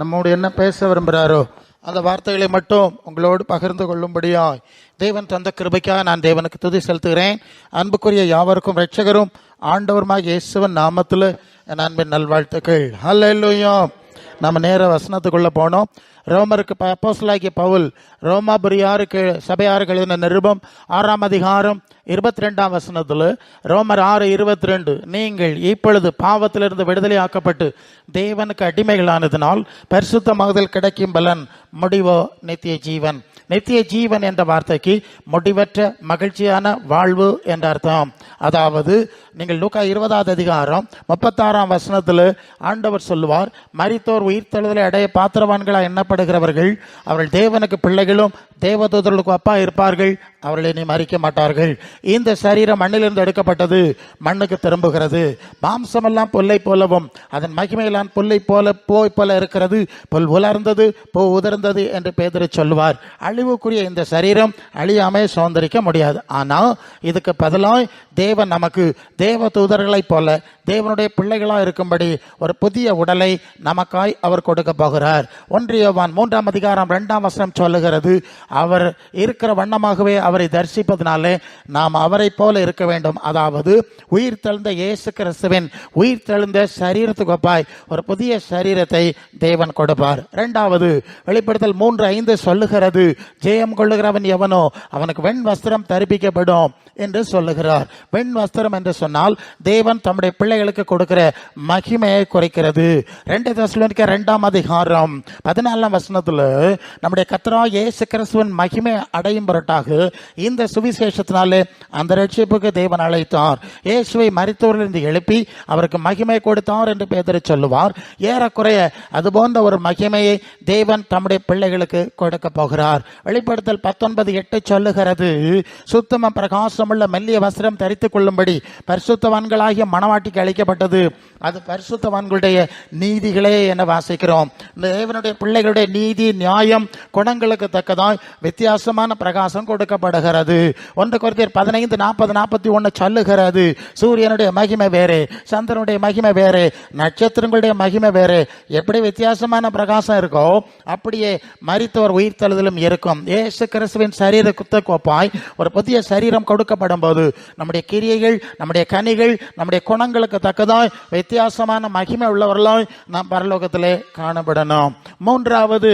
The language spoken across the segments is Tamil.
நம்மோடு என்ன பேச விரும்புகிறாரோ அந்த வார்த்தைகளை மட்டும் உங்களோடு பகிர்ந்து கொள்ளும்படியாய் தேவன் தந்த கிருபைக்காக நான் தேவனுக்கு துதி செலுத்துகிறேன். அன்புக்குரிய யாவருக்கும் ரட்சகரும் ஆண்டவருமாக இயேசுவன் நாமத்தில் என் அன்பின் நல்வாழ்த்துக்கள். ஹல்லேலூயா நம்ம நேர வசனத்துக்குள்ளே போனோம். ரோமருக்கு அப்போஸ்தலனாகிய பவுல் ரோமாபுரியாருக்கு சபையாருக்கு எழுதின நிருபம் ஆறாம் அதிகாரம் இருபத்தி ரெண்டாம் வசனத்தில் ரோமர் ஆறு இருபத்தி ரெண்டு நீங்கள் இப்பொழுது பாவத்திலிருந்து விடுதலை ஆக்கப்பட்டு தேவனுக்கு அடிமைகளானதினால் பரிசுத்தமாகுதல் கிடைக்கும் பலன் முடிவோ? நித்திய ஜீவன். நித்திய ஜீவன் என்ற வார்த்தைக்கு முடிவற்ற மகிழ்ச்சியான வாழ்வு என்ற அர்த்தம். அதாவது நீங்கள் லூக்கா இருபதாவது அதிகாரம் முப்பத்தாறாம் வசனத்தில் ஆண்டவர் சொல்லுவார் மரித்தோர் உயிர்த்தெழுதலை அடைய பாத்திரவான்களாக எண்ணப்படுகிறவர்கள் அவர்கள் தேவனுக்கு பிள்ளைகளும் தேவதூதர்களுக்கு அப்பா இருப்பார்கள் அவர்களை நீ மறிக்க மாட்டார்கள். இந்த சரீரம் மண்ணிலிருந்து எடுக்கப்பட்டது மண்ணுக்கு திரும்புகிறது. மாம்சமெல்லாம் புல்லை போலவும் அதன் மகிமையெல்லாம் புல்லை போல போய் போல இருக்கிறது. புல் உலர்ந்தது போ உதிர்ந்தது என்று பேதரை சொல்லுவார். அழிவுக்குரிய இந்த சரீரம் அழியாமல் சுதந்திரிக்க முடியாது. ஆனால் இதுக்கு பதிலாய் தேவன் நமக்கு தேவ தூதர்களைப் போல தேவனுடைய பிள்ளைகளாக இருக்கும்படி ஒரு புதிய உடலை நமக்காய் அவர் கொடுக்க போகிறார். ஒன்றியவான் மூன்றாம் அதிகாரம் இரண்டாம் வசனம் சொல்லுகிறது அவர் இருக்கிற வண்ணமாகவே அவரை தரிசிப்பதனாலே நாம் அவரைப் போல இருக்க வேண்டும். அதாவது உயிர் தெழுந்த இயேசு கிறிஸ்துவின் உயிர் தெழுந்த சரீரத்துக்குப்பாய் ஒரு புதிய சரீரத்தை தேவன் கொடுப்பார். இரண்டாவது வெளிப்படுத்தல் மூன்று ஐந்து சொல்லுகிறது ஜெயம் கொள்ளுகிறவன் எவனோ அவனுக்கு வெண் வஸ்திரம் தரிப்பிக்கப்படும் என்று சொல்லுகிறார். வெண் வஸ்திரம் என்று சொன்னால் தேவன் தம்முடைய பிள்ளைகளுக்கு கொடுக்கிற மகிமையை குறைக்கிறது. ரெண்டு தசலோனிக்க ரெண்டாம் அதிகாரம் பதினாலாம் வசனத்தில் நம்முடைய கத்தரா ஏசு கிறிஸ்துவன் மகிமை அடையும் பொருட்டாக இந்த சுவிசேஷத்தினாலே அந்த ரட்சிப்புக்கு தேவன் அழைத்தார். இயேசுவை மறித்தவரிலிருந்து எழுப்பி அவருக்கு மகிமை கொடுத்தார் என்று பேதரை சொல்லுவார். ஏறக்குறைய அது போன்ற ஒரு மகிமையை தேவன் தம்முடைய பிள்ளைகளுக்கு கொடுக்க போகிறார். வெளிப்படுத்தல் பத்தொன்பது எட்டு சொல்லுகிறது சுத்தம பிரகாசமுள்ள மெல்லிய வஸ்திரம் தரித்துக் கொள்ளும்படி பரிசுத்தவான்களாகிய மணவாட்டிக்கு அளிக்கப்பட்டது. அது பரிசுத்தவான்களுடைய நீதிகளே என வாசிக்கிறோம். இந்த தேவனுடைய பிள்ளைகளுடைய நீதி நியாயம் குணங்களுக்கு தக்கதாய் வித்தியாசமான பிரகாசம் கொடுக்கப்படுகிறது. ஒன்று குறைந்தர் பதினைந்து நாற்பது நாற்பத்தி ஒன்று சொல்லுகிறது. சூரியனுடைய மகிமை வேறு சந்திரனுடைய மகிமை வேறு நட்சத்திரங்களுடைய மகிமை வேறு. எப்படி வித்தியாசமான பிரகாசம் இருக்கோ அப்படியே மரித்தோர் உயிர்த்தழுதலும் இருக்கும். ஏசு கிறிஸ்துவின் சரீர குத்த கோப்பாய் ஒரு புதிய சரீரம் கொடுக்கப்படும் போது நம்முடைய கிரியைகள் நம்முடைய கனிகள் நம்முடைய குணங்களுக்கு தக்கதாய் வித்தியாசமான மகிமை உள்ளவர்களும் நாம் பரலோகத்திலே காணப்படணும். மூன்றாவது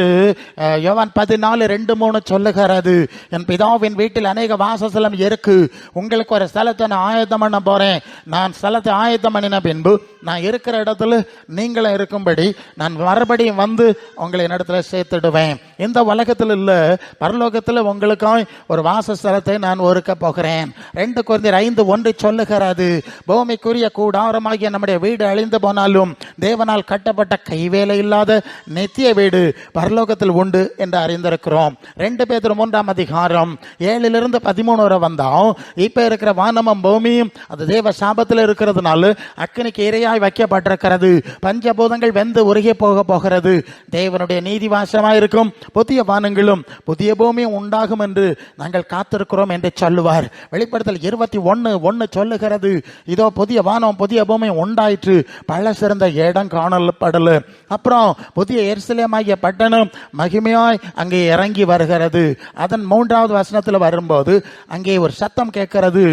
யோவான் பதினாலு ரெண்டு மூணு சொல்லுகிறது என் பிதாவின் வீட்டில் அநேக வாசஸ்தலம் இருக்கு. உங்களுக்கு ஒரு ஸ்தலத்தை நான் ஆயத்தம் பண்ண போறேன். நான் ஸ்தலத்தை ஆயத்தம் பண்ணின பின்பு நான் இருக்கிற இடத்துல நீங்களும் இருக்கும்படி நான் மறுபடியும் வந்து உங்களை என்னிடத்துல சேர்த்துடுவேன். இந்த உலகத்தில் இல்லை பரலோகத்தில் உங்களுக்கும் ஒரு வாசஸ்தலத்தை நான் ஒருக்க போகிறேன். ரெண்டு குழந்தையர் ஐந்து ஒன்று சொல்லுகிறது பூமிக்குரிய கூடாரமாகிய நம்முடைய வீடு அழிந்து போனாலும் தேவனால் கட்டப்பட்ட கைவேலை இல்லாத நித்திய வீடு பரலோகத்தில் உண்டு என்று அறிந்திருக்கிறோம். ரெண்டு பேர் மூன்றாம் அதிகாரம் ஏழிலிருந்து பதிமூணு வரை வந்தோம் இப்போ இருக்கிற வானமும் பூமியும் அது தேவ சாபத்தில் இருக்கிறதுனால அக்கினிக்கு இரையாய் வைக்கப்பட்டிருக்கிறது. பஞ்சபூதங்கள் வெந்து உருகி போக போகிறது. தேவனுடைய நீதி வாசமாய் இருக்கும். புதிய வானங்களும் புதிய பூமியும் உண்டாகும் என்று நாங்கள் காத்திருக்கிறோம் என்று சொல்லுவார். வெளிப்படுத்தல் இருபத்தி ஒன்னு ஒன்னு சொல்லுகிறது. இதோ புதிய வானம் புதிய பூமி உண்டாயிற்று. பல சிறந்த இடம் காணப்படல. அப்புறம் புதிய எருசலேமாகிய பட்டணம் மகிமையாய் அங்கே இறங்கி வருகிறது. அதன் மூன்றாவது வசனத்தில் வரும்போது அங்கே ஒரு சத்தம் கேட்கிறது.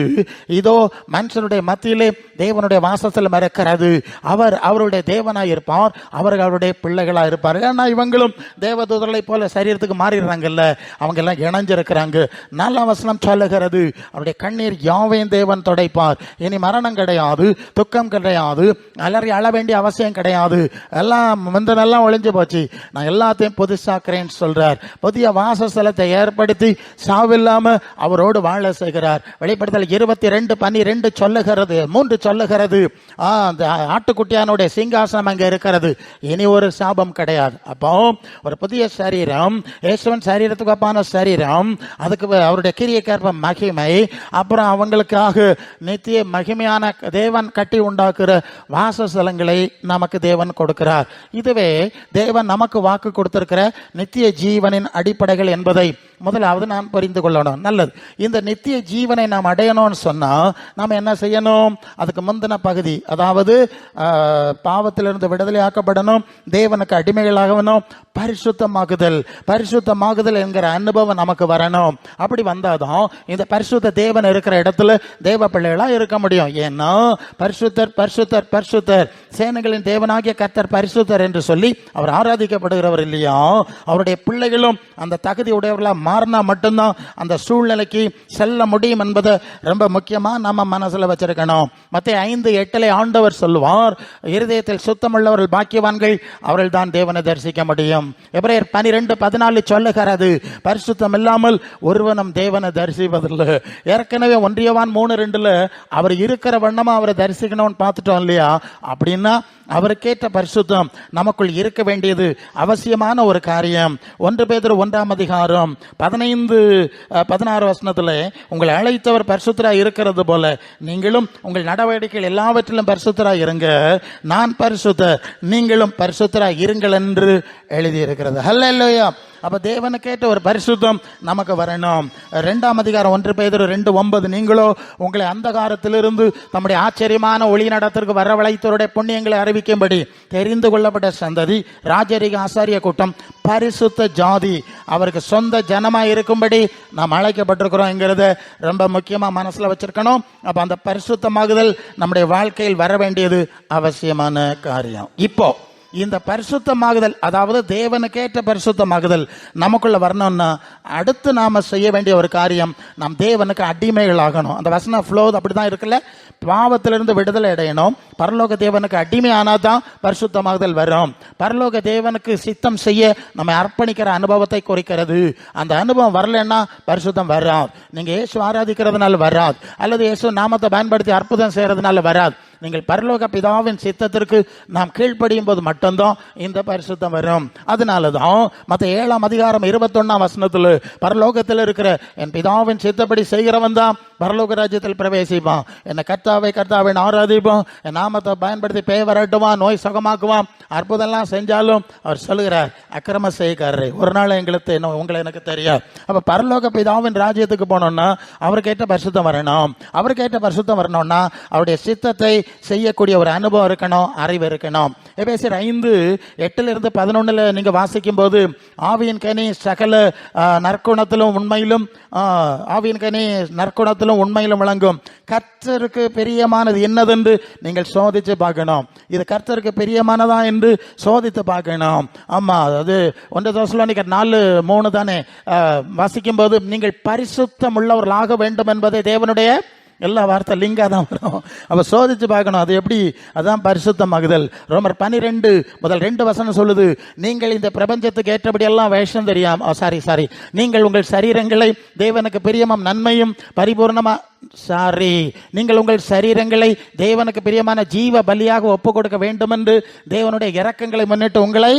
இதோ மனுஷனுடைய மத்தியிலே தேவனுடைய வாசத்தில் மறக்கிறது. அவர் அவருடைய தேவனாய் இருப்பார். அவர்கள் அவருடைய பிள்ளைகளாக இருப்பார். ஏன்னா இவங்களும் தேவதூதர்களை போல சரீரத்துக்கு மாறிடுறாங்கல்ல. அவங்க எல்லாம் இணைஞ்சிருக்கிறாங்க. நல்ல வசனம் சொல்லுகிறது அவருடைய கண்ணீர் யாவையும் தேவன் துடைப்பார். இனி மரணம் கிடையாது துக்கம் கிடையாது. அலறி அழ வேண்டிய அவசியம் கிடையாது. எல்லாம் முந்தனெல்லாம் ஒழிஞ்சு போச்சு. நான் எல்லாத்தையும் புதுசாக்குறேன்னு சொல்றார். புதிய வாசஸ்தலத்தை ஏற்படுத்தி சாவில்லாம அவரோடு வாழ செய்கிறார். வெளிப்படுத்தல் இருபத்தி ரெண்டு பன்னிரெண்டு சொல்லுகிறது மூன்று சொல்லுகிறது. அந்த ஆட்டுக்குட்டியானுடைய சிங்காசனம் அங்கே இருக்கிறது. இனி ஒரு சாபம் கிடையாது. அப்போ ஒரு புதிய சரீரம் இயேசுவன் சரீரத்துக்கு அப்பான சரீரம் அதுக்கு அவருடைய கிரியக்கேற்ப மகிமை அப்புறம் அவங்களுக்காக நித்திய மகிமையான தேவன் கட்டி உண்டாக்குற வாசஸ்தலங்களை நமக்கு தேவன் கொடுக்கிறார். இதுவே தேவன் நமக்கு வாக்கு கொடுத்திருக்கிற நித்திய ஜீவனின் அடிப்படைகள் என்பதை முதலாவது நாம் புரிந்து கொள்ளணும். நல்லது. இந்த நித்திய ஜீவனை நாம் அடையணும்னு சொன்னால் நாம் என்ன செய்யணும்? அதுக்கு முந்தின பகுதி அதாவது பாவத்திலிருந்து விடுதலை ஆக்கப்படணும் தேவனுக்கு அடிமைகளாகணும் பரிசுத்தமாகுதல் பரிசுத்தமாகுதல் என்கிற அனுபவம் நமக்கு வரணும். அப்படி வந்தாதான் இந்த பரிசுத்த தேவன் இருக்கிற இடத்துல தேவ பிள்ளைகளாக இருக்க முடியும். ஏன்னா பரிசுத்தர் பரிசுத்தர் பரிசுத்தர் சேனைகளின் தேவனாகிய கர்த்தர் பரிசுத்தர் என்று சொல்லி அவர் ஆராதிக்கப்படுகிறவர் இல்லையா? அவருடைய பிள்ளைகளும் அந்த தகுதி உடையவர்களாக மாறினா மட்டும்தான் அந்த சூழ்நிலைக்கு செல்ல முடியும் என்பதை ரொம்ப முக்கியமாக நம்ம மனசில் வச்சிருக்கணும். மத்திய ஐந்து எட்டிலே ஆண்டவர் சொல்லுவார் இருதயத்தில் சுத்தமுள்ளவர்கள் பாக்கியவான்கள் அவர்கள் தான் தேவனை தரிசிக்க முடியும். எபிரேயர் பனிரெண்டு பதினாலு சொல்லுகிறது பரிசுத்தம் இல்லாமல் ஒருவனும் தேவனை தரிசிப்பதில்லை. ஏற்கனவே ஒன்றியவான் மூணு ரெண்டுல அவர் இருக்கிற வண்ணமா அவரை தரிசிக்கணும்னு பார்த்துட்டோம் இல்லையா? அப்படின்னா அவருக்கேற்ற பரிசுத்தம் நமக்குள் இருக்க வேண்டியது அவசியமான ஒரு காரியம். ஒன்று பேதர் ஒன்றாம் அதிகாரம் பதினைந்து பதினாறு வசனத்தில் உங்களை அழைத்தவர் பரிசுத்தராக இருக்கிறது போல நீங்களும் உங்கள் நடவடிக்கைகள் எல்லாவற்றிலும் பரிசுத்தராக இருங்க. நான் பரிசுத்தர் நீங்களும் பரிசுத்தராக இருங்கள் என்று எழுதியிருக்கிறது. ஹல்லேலூயா! அப்ப கேட்ட ஒரு பரிசுத்தம் நமக்கு வரணும். ரெண்டாம் அதிகாரம் ஒன்று பேதர் ரெண்டு ஒன்பது. நீங்களோ உங்களை அந்தகாரத்திலிருந்து நம்முடைய ஆச்சரியமான ஒளி நடத்திற்கு வரவழைத்தோருடைய புண்ணியங்களை அறிவிக்கும்படி தெரிந்து கொள்ளப்பட்ட சந்ததி ராஜரிக ஆசாரிய கூட்டம் பரிசுத்த ஜாதி. அவருக்கு சொந்த ஜனமாக இருக்கும்படி நாம் அழைக்கப்பட்டிருக்கிறோம்ங்கிறத ரொம்ப முக்கியமாக மனசில் வச்சிருக்கணும். அப்போ அந்த பரிசுத்தமாகுதல் நம்முடைய வாழ்க்கையில் வர வேண்டியது அவசியமான காரியம். இப்போ இந்த பரிசுத்தமாகுதல் அதாவது தேவனுக்கேற்ற பரிசுத்தமாகுதல் நமக்குள்ள வரணும்னா அடுத்து நாம செய்ய வேண்டிய ஒரு காரியம் நாம் தேவனுக்கு அடிமைகள் ஆகணும் அந்த வசனம் ஃப்ளோ அப்படிதான் இருக்குல்ல? பாவத்திலிருந்து விடுதலை அடையணும். பரலோக தேவனுக்கு அடிமை ஆனாதான் பரிசுத்தமாகுதல் வரும். பரலோக தேவனுக்கு சித்தம் செய்ய நம்ம அர்ப்பணிக்கிற அனுபவத்தை குறிக்கிறது. அந்த அனுபவம் வரலன்னா பரிசுத்தம் வராது. நீங்க இயேசு ஆராதிக்கிறதுனால வராது. அல்லது இயேசு நாமத்தை பயன்படுத்தி அற்புதம் செய்யறதுனால வராது. நீங்கள் பரலோக பிதாவின் சித்தத்திற்கு நாம் கீழ்ப்படியும் போது மட்டும்தான் இந்த பரிசுத்தம் வரும். அதனால தான் மற்ற ஏழாம் அதிகாரம் இருபத்தொன்னாம் வசனத்தில் பரலோகத்தில் இருக்கிற என் பிதாவின் சித்தப்படி செய்கிறவன் தான் பரலோக ராஜ்யத்தில் பிரவேசிப்பான் என்னை கர்த்தாவை கர்த்தாவின் ஆராதிப்போம். என் நாமத்தை பயன்படுத்தி பேய் வரட்டுவான் நோய் சுகமாக்குவான். அற்புதம்லாம் செஞ்சாலும் அவர் சொல்லுகிறார் அக்கிரம செய்யக்காரரே ஒரு நாள் எங்களுக்கு என்ன உங்களை எனக்கு தெரியும் அப்போ பரலோக பிதாவின் ராஜ்யத்துக்கு போனோம்னா அவருக்கேற்ற பரிசுத்தம் வரணும். அவருக்கேற்ற பரிசுத்தம் வரணும்னா அவருடைய சித்தத்தை செய்யக்கூடிய ஒரு அனுபவம் இருக்கணும் அறிவு இருக்கணும். எபேசியர் ஐந்து எட்டிலிருந்து பதினொன்றில் நீங்கள் வாசிக்கும் போது ஆவியின் கனி சகல நற்குணத்திலும் உண்மையிலும் ஆவியின் கனி நற்குணத்திலும் உண்மையிலும் விளங்கும். கர்த்தருக்கு பெரியமானது என்னதென்று நீங்கள் சோதித்து பார்க்கணும். இது கர்த்தருக்கு பெரியமானதா என்று சோதித்து பார்க்கணும். ஆமா அது ஒன்று தோசலோனிக்கர் நாலு மூணு தானே. வசிக்கும் வாசிக்கும் போது நீங்கள் பரிசுத்தம் உள்ளவர்களாக வேண்டும் என்பதை தேவனுடைய எல்லா வார்த்தை லிங்காக தான் வரும். அப்போ சோதித்து பார்க்கணும் அது எப்படி? அதுதான் பரிசுத்தமாகுதல். ரோமர் பனிரெண்டு முதல் ரெண்டு வசனம் சொல்லுது நீங்கள் இந்த பிரபஞ்சத்துக்கு ஏற்றபடி எல்லாம் வேஷம் தெரியாம சாரி சாரி நீங்கள் உங்கள் சரீரங்களை தேவனுக்கு பிரியமும் நன்மையும் பரிபூர்ணமாக சாரி நீங்கள் உங்கள் சரீரங்களை தேவனுக்கு பிரியமான ஜீவ பலியாக ஒப்பு கொடுக்க வேண்டும் என்று தேவனுடைய இறக்கங்களை முன்னிட்டு உங்களை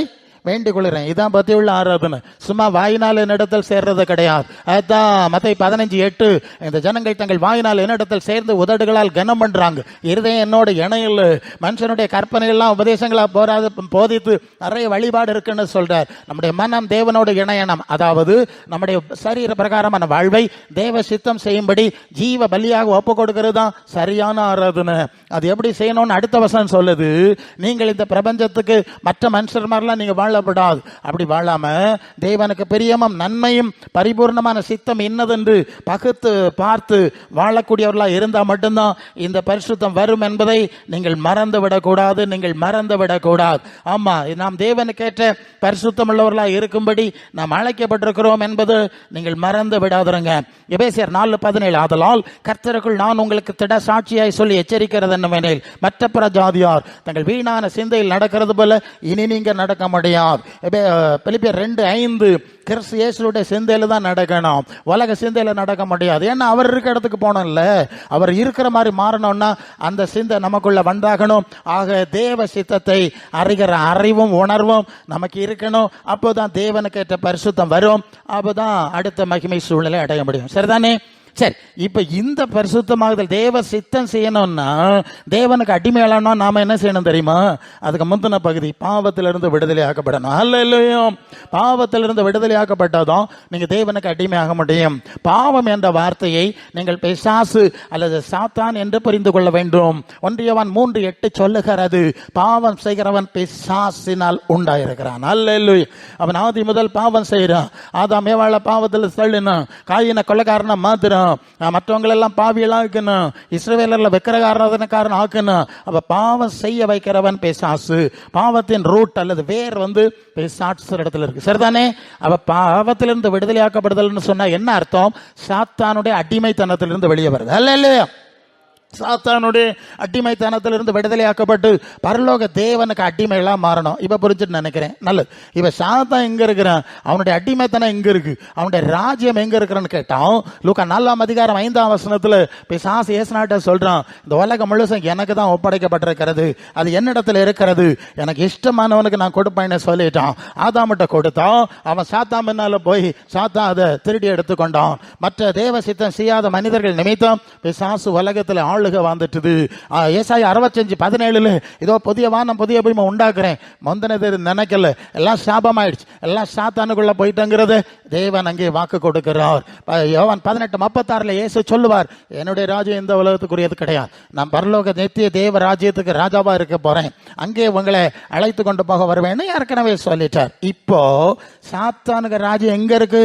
வேண்டிக் கொள்கிறேன் இதான் பத்தி உள்ள ஆராதனை. சும்மா வாயினால் என்னிடத்தில் சேர்றது கிடையாது. அதுதான் மத்தை பதினஞ்சு எட்டு. இந்த ஜனங்கள் தங்கள் வாயினால் என்னிடத்தில் சேர்ந்து உதடுகளால் கனம் பண்றாங்க. இருதயம் என்னோட இணையில். மனுஷனுடைய கற்பனைகள்லாம் உபதேசங்களா போராது போதித்து நிறைய வழிபாடு இருக்குன்னு சொல்றார். நம்முடைய மனம் தேவனோட இணையணம். அதாவது நம்முடைய சரீர பிரகாரமான வாழ்வை தேவ சித்தம் செய்யும்படி ஜீவ பலியாக ஒப்பு கொடுக்கிறது தான் சரியான ஆராதனை. அது எப்படி செய்யணும்னு அடுத்த வசனம் சொல்லுது. நீங்கள் இந்த பிரபஞ்சத்துக்கு மற்ற மனுஷர் மாதிரிலாம் நீங்க வாழப்படாது. அப்படி வாழாம தேவனுக்கு பிரியமும் நன்மையும் பரிபூர்ணமான சித்தம் என்னதென்று பகுத்து பார்த்து வாழக்கூடியவர்களா இருந்தால் மட்டும்தான் இந்த பரிசுத்தம் வரும் என்பதை நீங்கள் மறந்து விடக்கூடாது நீங்கள் மறந்து விடக்கூடாது ஆமா நாம் தேவனுக்கேற்ற பரிசுத்தம் உள்ளவர்களா இருக்கும்படி நாம் அழைக்கப்பட்டிருக்கிறோம் என்பது நீங்கள் மறந்து விடாதுருங்க எபேசியர் நாலு பதினேழு ஆதலால் கர்த்தருக்குள் நான் உங்களுக்கு திட சாட்சியாய் சொல்லி எச்சரிக்கிறது என்னவெனில் மற்ற பிற ஜாதியார் தங்கள் வீணான சிந்தையில் நடக்கிறது போல இனி நீங்க நடக்க முடியாது. கிடையாது இப்போ பிலிப்பியர் ரெண்டு ஐந்து கிறிஸ்து இயேசுடைய சிந்தையில் தான் நடக்கணும். உலக சிந்தையில் நடக்க முடியாது. ஏன்னா அவர் இருக்க இடத்துக்கு போனோம்ல. அவர் இருக்கிற மாதிரி மாறணும்னா அந்த சிந்தை நமக்குள்ள வந்தாகணும். ஆக தேவ சித்தத்தை அறிகிற அறிவும் உணர்வும் நமக்கு இருக்கணும். அப்போதான் தேவனுக்கு ஏற்ற பரிசுத்தம் வரும். அப்போதான் அடுத்த மகிமை சூழ்நிலை அடைய முடியும். சரிதானே? சரி இப்போ இந்த பரிசுத்தமாகுதல் தேவ சித்தம் செய்யணும்னா தேவனுக்கு அடிமையாளனா நாம என்ன செய்யணும் தெரியுமா? அதுக்கு முந்தின பகுதி பாவத்திலிருந்து விடுதலை ஆக்கப்படணும். அல்லையும் பாவத்திலிருந்து விடுதலை ஆக்கப்பட்டதும் நீங்கள் தேவனுக்கு அடிமையாக முடியும். பாவம் என்ற வார்த்தையை நீங்கள் பிசாசு அல்லது சாத்தான் என்று புரிந்து கொள்ள வேண்டும். ஒன்றியவன் மூன்று எட்டு சொல்லுகிறது பாவம் செய்கிறவன் பிசாசினால் உண்டாயிருக்கிறான். அல்ல அவன் ஆதி முதல் பாவம் செய்கிறான். ஆதாம் ஏவாள பாவத்தில் தள்ளினான் காயின கொலைக்காரனை மாத்திரம் மற்றவங்களெல்லாம் பாவியெல்லாம் ஆக்கணும் இஸ்ரவேலர்ல விக்கிரகாரதனக்காரன் ஆக்கணும் அப்போ பாவம் செய்ய வைக்கிறவன் பேசாசு. பாவத்தின் ரூட் அல்லது வேர் வந்து பிசாசு இடத்துல இருக்கு. சரிதானே? அவள் பாவத்திலிருந்து விடுதலையாக்கப்படுதல்னு சொன்னால் என்ன அர்த்தம்? சாத்தானுடைய அடிமைத்தனத்திலிருந்து வெளியே வருது. அல்ல இல்லையா சாத்தானுடைய அடிமைத்தனத்திலிருந்து விடுதலையாக்கப்பட்டு பரலோக தேவனுக்கு அடிமையெல்லாம் மாறணும். இப்போ புரிஞ்சுட்டு நினைக்கிறேன். நல்லது. இப்போ சாத்தான் எங்கே இருக்கிறான்? அவனுடைய அடிமைத்தனம் எங்கே இருக்கு? அவனுடைய ராஜ்யம் எங்கே இருக்கிறான்னு கேட்டான். லூக்கா நாலாம் அதிகாரம் ஐந்தாம் வசனத்தில் இப்போ பிசாசு ஏசுநாட்ட சொல்கிறான் இந்த உலகம் முழுசும் எனக்கு தான் ஒப்படைக்கப்பட்டிருக்கிறது. அது என்னிடத்தில் இருக்கிறது. எனக்கு இஷ்டமானவனுக்கு நான் கொடுப்பேன்னு சொல்லிட்டான். ஆதாமிட்ட கொடுத்தான். அவன் சாத்தா முன்னால் போய் சாத்தா அதை திருடி எடுத்துக்கொண்டான். மற்ற தேவ சித்தம் செய்யாத மனிதர்கள் நிமித்தம் பிசாசு ஆள் ஆளுக வந்துட்டுது ஏசாய் அறுபத்தஞ்சு பதினேழுல ஏதோ புதிய வானம் புதிய பூமி உண்டாக்குறேன். முந்தினது நினைக்கல. எல்லாம் சாபமாயிடுச்சு. எல்லாம் சாத்தானுக்குள்ள போயிட்டங்கிறது தேவன் அங்கே வாக்கு கொடுக்கிறார். யோவான் பதினெட்டு முப்பத்தாறுல இயேசு சொல்லுவார் என்னுடைய ராஜ்யம் இந்த உலகத்துக்குரியது கிடையாது. நான் பரலோக நித்திய தேவ ராஜ்யத்துக்கு ராஜாவா இருக்க போறேன். அங்கே உங்களை அழைத்து கொண்டு போக வருவேன்னு ஏற்கனவே சொல்லிட்டார். இப்போ சாத்தானுக்கு ராஜ்யம் எங்க இருக்கு?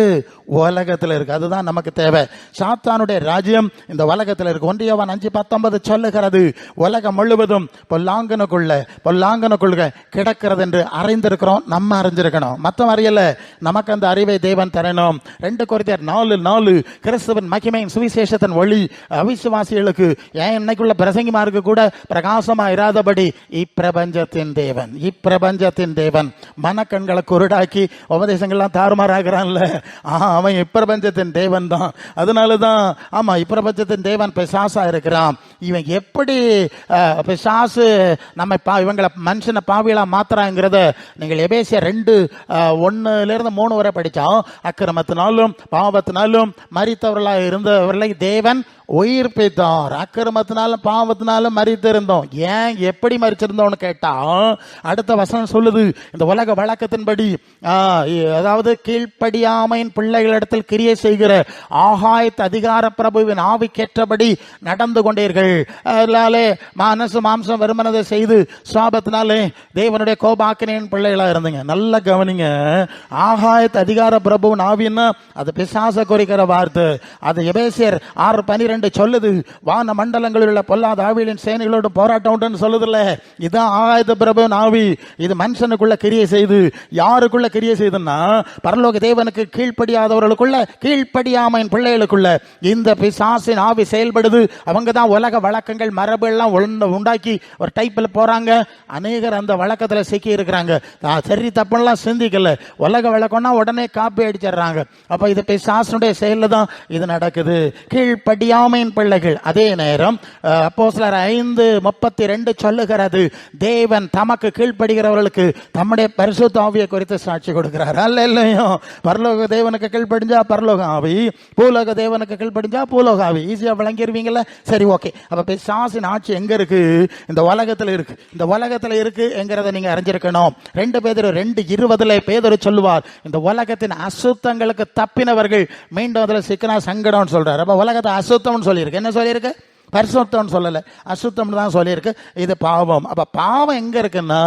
உலகத்தில் இருக்கு. அதுதான் நமக்கு தேவை. சாத்தானுடைய ராஜ்யம் இந்த உலகத்தில் இருக்கு. ஒன்றியவன் அஞ்சு பத்தொன்பது சொல்லுகிறது. உலகம் முழுவதும் பொல்லாங்கனுக்குள்ள பொல்லாங்கனுக்குள்ள கிடக்கிறது என்று அறிந்திருக்கிறோம். நம்ம அறிஞ்சிருக்கணும். மற்ற அறியல. நமக்கு அந்த அறிவை தேவன் தரணும். ரெண்டு குறைத்தர் நாலு நாலு கிறிஸ்துவின் மகிமையின் சுவிசேஷத்தின் ஒளி அவிசுவாசிகளுக்கு ஏன் இன்னைக்குள்ள பிரசங்கிமாருக்கு கூட பிரகாசமா இராதபடி இப்பிரபஞ்சத்தின் தேவன் இப்பிரபஞ்சத்தின் தேவன் மனக்கண்களை குருடாக்கி உபதேசங்கள்லாம் தாறுமாறாகிறான்ல. ஆ, அவன் இப்பிரபஞ்சத்தின் தேவன் தான் அதனால தான் ஆமாம் இப்பிரபஞ்சத்தின் தேவன் பிசாசாக இருக்கிறான். இவன் எப்படி பிசாசு நம்ம பா இவங்களை மனுஷனை பாவியலா மாத்துறாங்கிறத நீங்கள் எபேசிய ரெண்டு ஒன்றுலேருந்து மூணு வரை படித்தான் அக்கிரமத்தினாலும் பாவத்தினாலும் மறித்தவர்களாக இருந்தவர்களை தேவன் உயிர்ப்பித்தார் அக்கிரமத்தினாலும் பாவத்தினாலும் மறித்திருந்தோம் ஏன் எப்படி மறிச்சிருந்தோம்னு கேட்டா அடுத்த வசனம் சொல்லுது. இந்த உலக வழக்கத்தின்படி அதாவது கீழ்ப்படியாமையின் பிள்ளைகளிடத்தில் கிரியை செய்கிற ஆகாயத் அதிகார பிரபுவின் ஆவிக்கேற்றபடி நடந்து கொண்டீர்கள். அதனாலே மனசு மாம்சம் வருமானதை செய்து சாபத்தினாலே தேவனுடைய கோபாக்கினியின் பிள்ளைகளா இருந்தீங்க. நல்ல கவனிங்க. ஆகாயத் அதிகார பிரபுவின் ஆவின்னா அது பிசாச குறிக்கிற வார்த்தை. அது எபேசியர் ஆறு பனிரெண்டு சொல்லுது. வான மண்டலங்களில் உள்ள பொல்லாத ஆவிகளின் சேனைகளோடு போராட்டம் உண்டுன்னு சொல்லுதில்ல. இதுதான் ஆகாயத்த பிரபுவின் ஆவி. இது மனுஷனுக்குள்ள கிரியை செய்து. யாருக்குள்ள கிரியை செய்துன்னா பரலோக தேவனுக்கு கீழ்ப்படியாதவர்களுக்குள்ள கீழ்ப்படியாமையின் பிள்ளைகளுக்குள்ள. இந்த பிசாசின் ஆவி செயல்படுது. அவங்க தான் உலக வழக்கங்கள் மரபு எல்லாம் உண்டாக்கி ஒரு டைப்பில் போறாங்க. அநேகர் அந்த வழக்கத்தில் சிக்கி இருக்கிறாங்க. சரி தப்புலாம் சிந்திக்கல. உலக வழக்கம்னா உடனே காப்பி அடிச்சிடுறாங்க. அப்போ இது பிசாசனுடைய செயலில் தான் இது நடக்குது. கீழ்ப்படியாமையின் பிள்ளைகள் அதே நேரம் அப்போ சிலர் ஐந்து முப்பத்தி ரெண்டு சொல்லுகிறது தேவன் தமக்கு கீழ்ப்படுகிறவர்களுக்கு தம்முடைய பரிசுத்த ஆவியை குறித்து சாட்சி கொடுக்கிறார். அல்ல இல்லையோ பரலோக தேவனுக்கு கீழ்ப்படிஞ்சா பரலோக ஆவி பூலோக தேவனுக்கு கீழ்ப்படிஞ்சா பூலோக ஆவி ஈஸியா விளங்கிருவீங்களா சரி ஓகே. அப்ப பிசாசின் ஆட்சி எங்க இருக்கு? இந்த உலகத்துல இருக்கு. இந்த உலகத்துல இருக்கு என்கிறத நீங்க அறிஞ்சிருக்கணும். ரெண்டு பேதர் ரெண்டு இருபதுல பேதர் சொல்லுவார் இந்த உலகத்தின் அசுத்தங்களுக்கு தப்பினவர்கள் மீண்டும் அதில் சிக்கனா சங்கடம்னு சொல்றாரு. அப்ப உலகத்தை அசுத்தம்னு சொல்லியிருக்கு. என்ன சொல்லியிருக்கு? பரிசுத்தம்னு சொல்லலை. அசுத்தம்னு தான் சொல்லியிருக்கு. இது பாவம். அப்போ பாவம் எங்கே இருக்குன்னா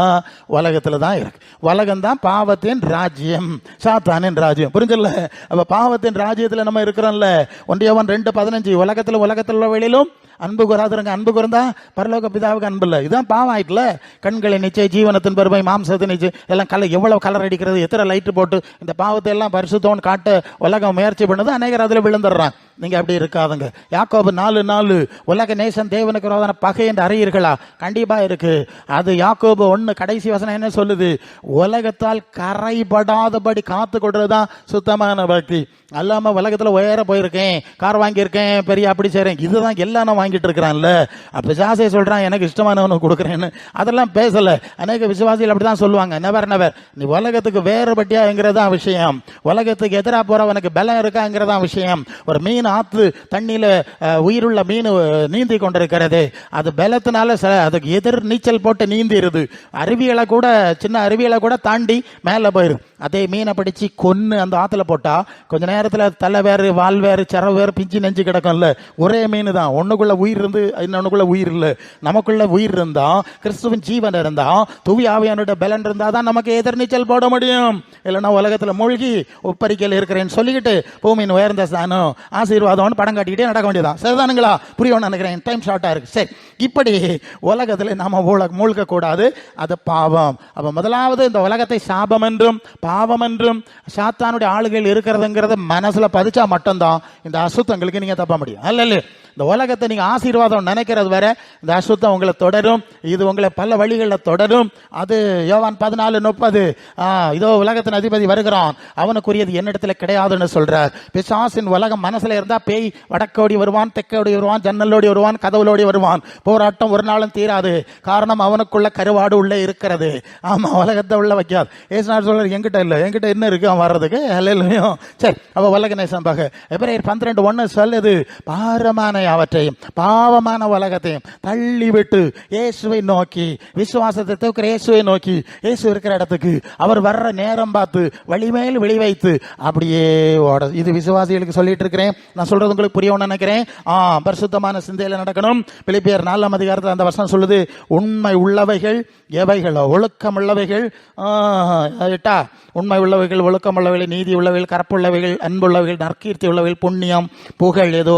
உலகத்தில் தான் இருக்கு. உலகம் தான் பாவத்தின் ராஜ்யம். சாத்தானின் ராஜ்யம். புரிஞ்சல அப்போ பாவத்தின் ராஜ்யத்தில் நம்ம இருக்கிறோம்ல. ஒன்றியவன் ரெண்டு பதினஞ்சு. உலகத்தில் உலகத்தில் உள்ள வெளியிலும் அன்பு கூறாதுருங்க அன்பு கூர்ந்தா பரலோக பிதாவுக்கு அன்பு இல்லை. இதுதான் பாவம் ஆயிட்டுல. கண்களை நிச்சய ஜீவனத்தின் பெருமை மாம்சத்தின் நிச்சயம் எல்லாம் கலர் எவ்வளவு கலர் அடிக்கிறது எத்தனை லைட்டு போட்டு இந்த பாவத்தை எல்லாம் பரிசுத்தோன்னு காட்ட உலகம் முயற்சி பண்ணுது. அநேகர் அதில் விழுந்துடுறான் நீங்க அப்படி இருக்காதுங்க. யாக்கோபு நாலு நாலு. உலக நேசன் தேவனுக்கு விரோதான பகை என்று அறியீர்களா? கண்டிப்பா இருக்கு. அது யாக்கோபு ஒன்று கடைசி வசனம் என்ன சொல்லுது? உலகத்தால் கரைபடாதபடி காத்து கொள்றதுதான் சுத்தமான பக்தி. அல்லாம உலகத்துல உயர போயிருக்கேன் கார் வாங்கியிருக்கேன் பெரிய அப்படி செய்றேன். இதுதான் எல்லாம் நான் வாங்கிட்டு இருக்கிறான்ல. அப்போ ஜாசை சொல்றான் எனக்கு இஷ்டமானவனுக்கு கொடுக்குறேன்னு. அதெல்லாம் பேசல. அநேக விசுவாசிகள் அப்படிதான் சொல்லுவாங்க. நெவர் நெவர் நீ உலகத்துக்கு வேறுபட்டியாங்கிறதான் விஷயம். உலகத்துக்கு எதிராக போறவனுக்கு பலம் இருக்காங்கிறதான் விஷயம். ஒரு மீன் ஆத்து தண்ணியில உயிருள்ள மீன் நீந்தி கொண்டிருக்கிறது அது பலத்தினால சில அதுக்கு எதிர் நீச்சல் போட்டு நீந்திருது. அருவிகளை கூட சின்ன அருவிகளை கூட தாண்டி மேலே போயிடும் அதே மீனை பிடிச்சி கொன்று அந்த ஆற்றுல போட்டா கொஞ்ச நேரத்தில் தலை வேறு வால் வேறு செரவு வேறு பிஞ்சு நெஞ்சு கிடக்கும்ல. ஒரே மீன் தான் ஒன்றுக்குள்ளே உயிர் இருந்து இன்னொன்றுக்குள்ளே உயிர் இல்லை. நமக்குள்ள உயிர் இருந்தால் கிறிஸ்துவின் ஜீவன் இருந்தால் துவி ஆவியானோட பலன் இருந்தால் தான் நமக்கு எதிர் நீச்சல் போட முடியும். இல்லைன்னா உலகத்தில் மூழ்கி ஒப்பறிக்கையில் இருக்கிறேன்னு சொல்லிக்கிட்டு பூமியின் உயர்ந்த ஸ்தானம் ஆசீர்வாதம்னு படம் காட்டிக்கிட்டே நடக்க வேண்டியதான் சரிதானுங்களா? புரியணும் நினைக்கிறேன் டைம் ஷார்ட்டாக இருக்குது சரி இப்படி உலகத்துல நாம் மூழ்க மூழ்கக்கூடாது. அது பாவம். அப்போ முதலாவது இந்த உலகத்தை சாபம் என்றும் பாவம் என்றும் சாத்தானுடைய ஆளுகள் இருக்கிறதுங்கிறத மனசுல பதிச்சா மட்டும்தான் இந்த அசுத்தங்களுக்கு நீங்க தப்ப முடியும். அல்ல இல்ல இந்த உலகத்தை நீங்கள் ஆசீர்வாதம் நினைக்கிறது வரை இந்த அசுத்தம் உங்களை தொடரும். இது உங்களை பல வழிகளில் தொடரும். அது யோவான் பதினாலு முப்பது. இதோ உலகத்தின் அதிபதி வருகிறான். அவனுக்குரியது என்னிடத்துல கிடையாதுன்னு சொல்கிறார் பிசாசின் உலகம் மனசில் இருந்தால் பேய் வடக்கோடி வருவான் தெக்கோடி வருவான் ஜன்னலோடி வருவான் கதவுலோடி வருவான். போராட்டம் ஒரு நாளும் தீராது. காரணம் அவனுக்குள்ள கருவாடு உள்ளே இருக்கிறது. ஆமாம் உலகத்தை உள்ள வைக்காது. ஏசுனார் சொல்கிறார் என்கிட்ட இல்லை. என்கிட்ட என்ன இருக்கு அவன் வர்றதுக்கு. இல்லையோ சரி அவள் உலக நேசம் பாக எபிரேயர் பன்னிரெண்டு ஒன்று சொல்லுது பாரமான அவற்றையும் பாவமான உலகத்தையும் தள்ளிவிட்டு இயேசுவை நோக்கி விசுவாசத்தை தூக்கிற இயேசுவை நோக்கி இயேசு இருக்கிற இடத்துக்கு அவர் வர்ற நேரம் பார்த்து வழிமேல் விழி வைத்து அப்படியே ஓட இது விசுவாசிகளுக்கு சொல்லிட்டு இருக்கிறேன். நான் சொல்றது உங்களுக்கு புரியணும்னு நினைக்கிறேன். ஆ பரிசுத்தமான சிந்தையில நடக்கணும். பிலிப்பியர் நாலாம் அதிகாரத்தில் அந்த வசனம் சொல்லுது உண்மை உள்ளவைகள் எவைகளோ? ஒழுக்கம் உள்ளவைகள் எட்டா உண்மை உள்ளவைகள் ஒழுக்கம் உள்ளவைகள் நீதி உள்ளவைகள் கரப்புள்ளவைகள் அன்புள்ளவைகள் நற்கீர்த்தி உள்ளவைகள் புண்ணியம் புகழ் ஏதோ